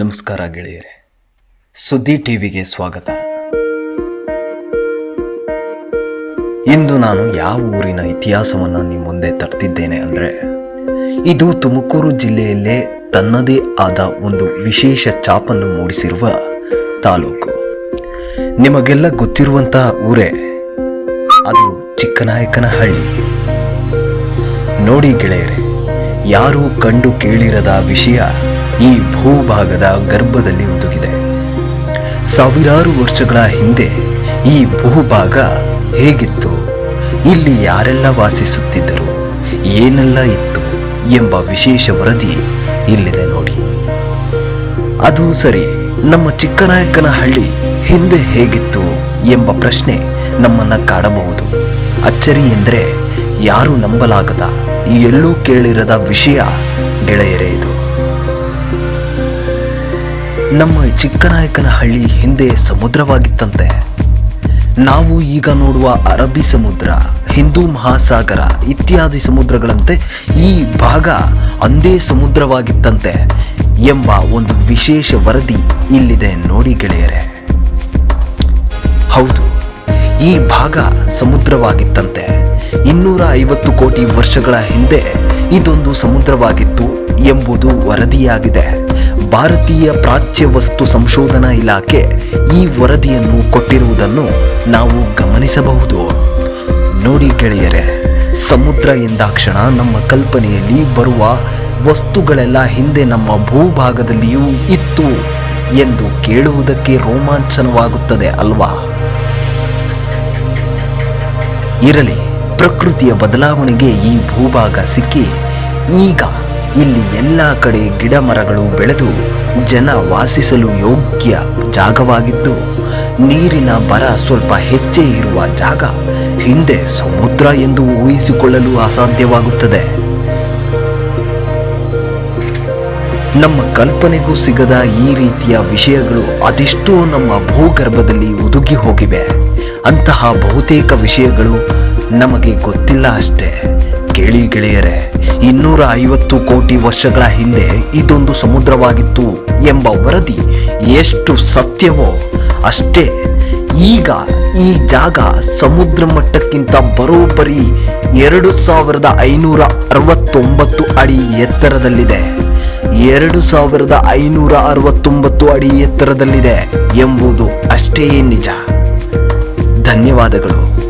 ನಮಸ್ಕಾರ ಗೆಳೆಯರೆ. ಸುದ್ದಿ ಟಿವಿಗೆ ಸ್ವಾಗತ. ಇಂದು ನಾನು ಯಾವ ಊರಿನ ಇತಿಹಾಸವನ್ನು ನಿಮ್ಮ ಮುಂದೆ ತರ್ತಿದ್ದೇನೆ ಅಂದರೆ, ಇದು ತುಮಕೂರು ಜಿಲ್ಲೆಯಲ್ಲೇ ತನ್ನದೇ ಆದ ಒಂದು ವಿಶೇಷ ಚಾಪನ್ನು ಮೂಡಿಸಿರುವ ತಾಲೂಕು. ನಿಮಗೆಲ್ಲ ಗೊತ್ತಿರುವಂತಹ ಊರೇ, ಅದು ಚಿಕ್ಕನಾಯಕನಹಳ್ಳಿ. ನೋಡಿ ಗೆಳೆಯರೆ, ಯಾರೂ ಕಂಡು ಕೇಳಿರದ ವಿಷಯ ಈ ಭೂಭಾಗದ ಗರ್ಭದಲ್ಲಿ ಹುದುಗಿದೆ ಸಾವಿರಾರು ವರ್ಷಗಳ ಹಿಂದೆ ಈ ಭೂಭಾಗ ಹೇಗಿತ್ತು? ಇಲ್ಲಿ ಯಾರೆಲ್ಲ ವಾಸಿಸುತ್ತಿದ್ದರು? ಏನೆಲ್ಲ ಇತ್ತು ಎಂಬ ವಿಶೇಷ ವರದಿ ಇಲ್ಲಿದೆ ನೋಡಿ. ಅದು ಸರಿ, ನಮ್ಮ ಚಿಕ್ಕನಾಯಕನ ಹಳ್ಳಿ ಹಿಂದೆ ಹೇಗಿತ್ತು ಎಂಬ ಪ್ರಶ್ನೆ ನಮ್ಮನ್ನ ಕಾಡಬಹುದು. ಅಚ್ಚರಿ ಎಂದರೆ ಯಾರು ನಂಬಲಾಗದ ಎಲ್ಲೂ ಕೇಳಿರದ ವಿಷಯ ಗೆಳೆಯರೇ ಇದು. ನಮ್ಮ ಚಿಕ್ಕನಾಯಕನಹಳ್ಳಿ ಹಿಂದೆ ಸಮುದ್ರವಾಗಿತ್ತಂತೆ. ನಾವು ಈಗ ನೋಡುವ ಅರಬ್ಬಿ ಸಮುದ್ರ, ಹಿಂದೂ ಮಹಾಸಾಗರ ಇತ್ಯಾದಿ ಸಮುದ್ರಗಳಂತೆ ಈ ಭಾಗ ಅಂದೇ ಸಮುದ್ರವಾಗಿತ್ತಂತೆ ಎಂಬ ಒಂದು ವಿಶೇಷ ವರದಿ ಇಲ್ಲಿದೆ ನೋಡಿ ಗೆಳೆಯರೆ. ಹೌದು, ಈ ಭಾಗ ಸಮುದ್ರವಾಗಿತ್ತಂತೆ. ಇನ್ನೂರ ಐವತ್ತು ಕೋಟಿ ವರ್ಷಗಳ ಹಿಂದೆ ಇದೊಂದು ಸಮುದ್ರವಾಗಿತ್ತು ಎಂಬುದು ವರದಿಯಾಗಿದೆ. ಭಾರತೀಯ ಪ್ರಾಚ್ಯ ವಸ್ತು ಸಂಶೋಧನಾ ಇಲಾಖೆ ಈ ವರದಿಯನ್ನು ಕೊಟ್ಟಿರುವುದನ್ನು ನಾವು ಗಮನಿಸಬಹುದು. ನೋಡಿ ಗೆಳೆಯರೆ, ಸಮುದ್ರ ಎಂದಾಕ್ಷಣ ನಮ್ಮ ಕಲ್ಪನೆಯಲ್ಲಿ ಬರುವ ವಸ್ತುಗಳೆಲ್ಲ ಹಿಂದೆ ನಮ್ಮ ಭೂಭಾಗದಲ್ಲಿಯೂ ಇತ್ತು ಎಂದು ಕೇಳುವುದಕ್ಕೆ ರೋಮಾಂಚನವಾಗುತ್ತದೆ ಅಲ್ವಾ? ಇರಲಿ, ಪ್ರಕೃತಿಯ ಬದಲಾವಣೆಗೆ ಈ ಭೂಭಾಗ ಸಿಕ್ಕಿ ಈಗ ಇಲ್ಲಿ ಎಲ್ಲ ಕಡೆ ಗಿಡ ಮರಗಳು ಬೆಳೆದು ಜನ ವಾಸಿಸಲು ಯೋಗ್ಯ ಜಾಗವಾಗಿದ್ದು, ನೀರಿನ ಬರ ಸ್ವಲ್ಪ ಹೆಚ್ಚೇ ಇರುವ ಜಾಗ ಹಿಂದೆ ಸಮುದ್ರ ಎಂದು ಊಹಿಸಿಕೊಳ್ಳಲು ಅಸಾಧ್ಯವಾಗುತ್ತದೆ. ನಮ್ಮ ಕಲ್ಪನೆಗೂ ಸಿಗದ ಈ ರೀತಿಯ ವಿಷಯಗಳು ಅದೆಷ್ಟೋ ನಮ್ಮ ಭೂಗರ್ಭದಲ್ಲಿ ಒದುಗಿ ಹೋಗಿವೆ. ಅಂತಹ ಬಹುತೇಕ ವಿಷಯಗಳು ನಮಗೆ ಗೊತ್ತಿಲ್ಲ ಅಷ್ಟೇ. ಕೇಳಿ ಗೆಳೆಯರೆ ಇನ್ನೂರ ಐವತ್ತು ಕೋಟಿ ವರ್ಷಗಳ ಹಿಂದೆ ಇದೊಂದು ಸಮುದ್ರವಾಗಿತ್ತು ಎಂಬ ವರದಿ ಎಷ್ಟು ಸತ್ಯವೋ ಅಷ್ಟೇ. ಈಗ ಈ ಜಾಗ ಸಮುದ್ರ ಮಟ್ಟಕ್ಕಿಂತ ಬರೋಬ್ಬರಿ ಎರಡು ಸಾವಿರದ ಐನೂರ ಅರವತ್ತೊಂಬತ್ತು ಅಡಿ ಎತ್ತರದಲ್ಲಿದೆ. ಎರಡು ಸಾವಿರದ ಐನೂರ ಅರವತ್ತೊಂಬತ್ತು ಅಡಿ ಎತ್ತರದಲ್ಲಿದೆ ಎಂಬುದು ಅಷ್ಟೇ ನಿಜ. ಧನ್ಯವಾದಗಳು.